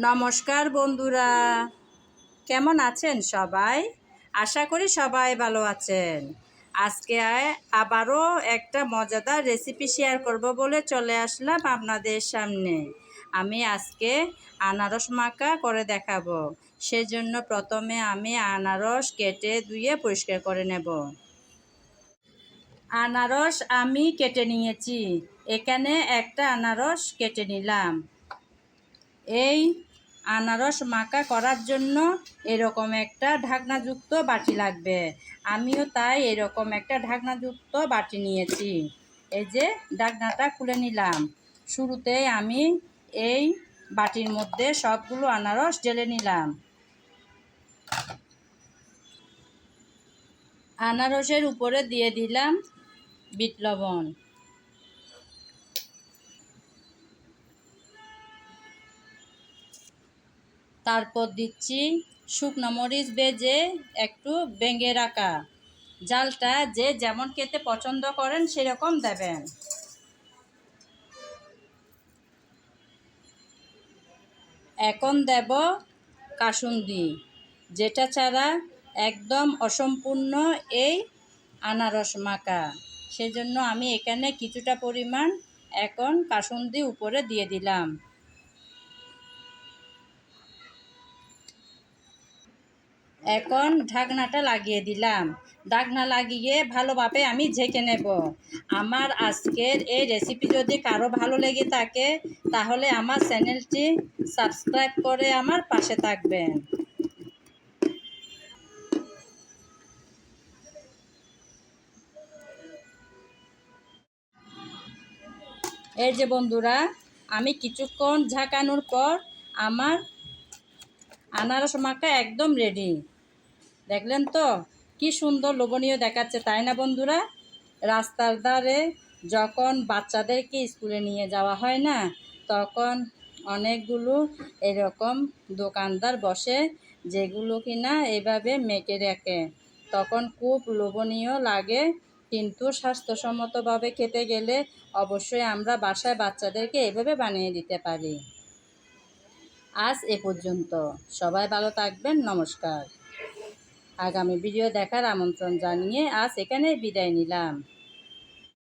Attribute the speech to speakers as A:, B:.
A: নমস্কার বন্ধুরা। কেমন আছেন সবাই? আশা করি সবাই ভালো আছেন। আজকে আবারও একটা মজাদার রেসিপি শেয়ার করব বলে চলে আসলাম আপনাদের সামনে। আমি আজকে আনারস মাখা করে দেখাবো। সেজন্য প্রথমে আমি আনারস কেটে ধুয়ে পরিষ্কার করে নেব। আনারস আমি কেটে নিয়েছি। এখানে একটা আনারস কেটে নিলাম। এই আনারস মাখা করার জন্য এরকম একটা ঢাকনাযুক্ত বাটি লাগবে। আমিও তাই এরকম একটা ঢাকনাযুক্ত বাটি নিয়েছি। এই যে ঢাকনাটা খুলে নিলাম। শুরুতে আমি এই বাটির মধ্যে সবগুলো আনারস ঢেলে নিলাম। আনারসের উপরে দিয়ে দিলাম বিট লবণ। তারপর দিচ্ছি শুকনো মরিচ বেজে একটু বেঙ্গে রাখা। জালটা যে যেমন খেতে পছন্দ করেন সেরকম দেবেন। এখন দেব কাসুন্দি, যেটা ছাড়া একদম অসম্পূর্ণ এই আনারস মাখা। সেজন্য আমি এখানে কিছুটা পরিমাণ এখন কাসুন্দি উপরে দিয়ে দিলাম। এখন ঢাকনাটা লাগিয়ে দিলাম। ঢাকনা লাগিয়ে ভালোভাবে আমি ঝেঁকে নেব। আমার আজকের এই রেসিপি যদি কারও ভালো লেগে থাকে, তাহলে আমার চ্যানেলটি সাবস্ক্রাইব করে আমার পাশে থাকবেন। এই যে বন্ধুরা, আমি কিছুক্ষণ ঝাঁকানোর পর আমার আনারস মাখা একদম রেডি দেখলেন তো? কি সুন্দর লোভনীয় দেখাচ্ছে, তাই না বন্ধুরা? রাস্তার ধারে যখন বাচ্চাদেরকে স্কুলে নিয়ে যাওয়া হয় না, তখন অনেকগুলো এরকম দোকানদার বসে, যেগুলো কিনা এভাবে মেকে রাখে। তখন খুব লোভনীয় লাগে, কিন্তু স্বাস্থ্যসম্মতভাবে খেতে গেলে অবশ্যই আমরা বাসায় বাচ্চাদেরকে এভাবে বানিয়ে দিতে পারি। আজ এ পর্যন্ত। সবাই ভালো থাকবেন, নমস্কার। আগামী ভিডিও দেখার আমন্ত্রণ জানিয়ে আজ এখানে বিদায় নিলাম।